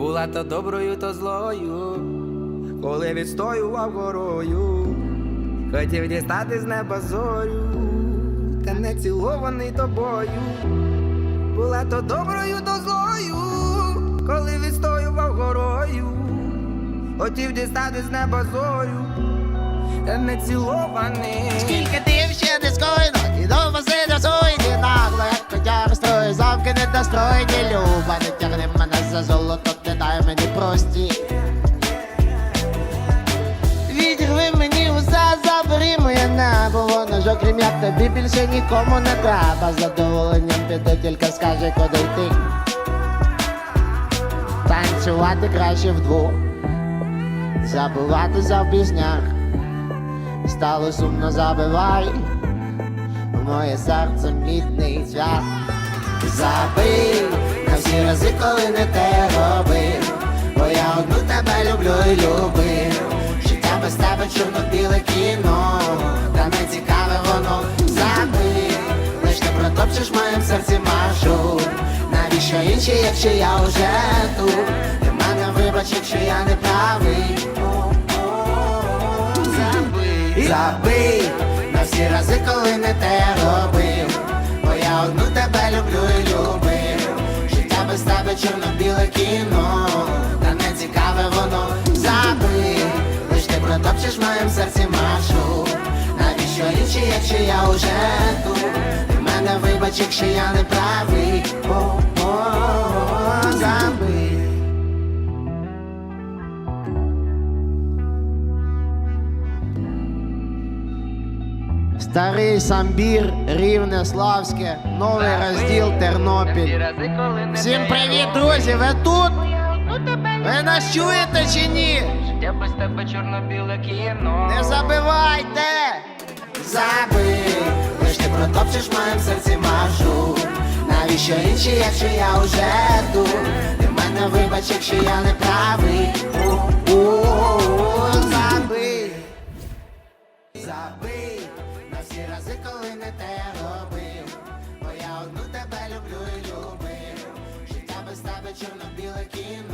Була то доброю, то злою, коли відстоював горою, хотів дістати з неба зорю, та не цілований тобою. Була то доброю, то злою, коли відстоював горою, хотів дістати з неба зорю, та не цілований. Скільки ти ще не скоєно, і довго сида сойді нагло, як котя розстрою, замки не достройні, люба, не тягни мене за золото, мені прості. Відірви мені усе, забери моє небо, воно ж окрім як тобі більше нікому не треба. З Задоволенням піду, тільки скажи, куди йти. Танцювати краще вдвох, забуватися в піснях. Стало сумно забивай Моє серце мідний цвях Забив на всі рази, коли не те тебе любив. Життя без тебе чорно-біле кіно. Та не цікаве воно Забив. Лиш ти протопчеш в серці маршрут Навіщо інші, якщо я вже тут? Ти мене вибач, якщо я не правий. Забий, забий. На всі рази, коли не те робив, бо я одну тебе люблю і любив. Життя без тебе чорно-біле Інші, якщо я уже тут? Ти мене вибач, якщо я не правий. Забий. Старий самбір, рівне Славське, новий розділ Тернопіль. Всім привіт, друзі! Ви тут? Ви нас чуєте чи ні? Життя без тебе чорно-біле кіно. Не забивайте! Ти в моєму серці маршрут. Навіщо інші, якщо я вже тут? Ти в мене вибач, якщо я не правий. Забий, забий на всі рази, коли не те робив. Бо я одну тебе люблю і любив. Життя без тебе чорно-біле кіно.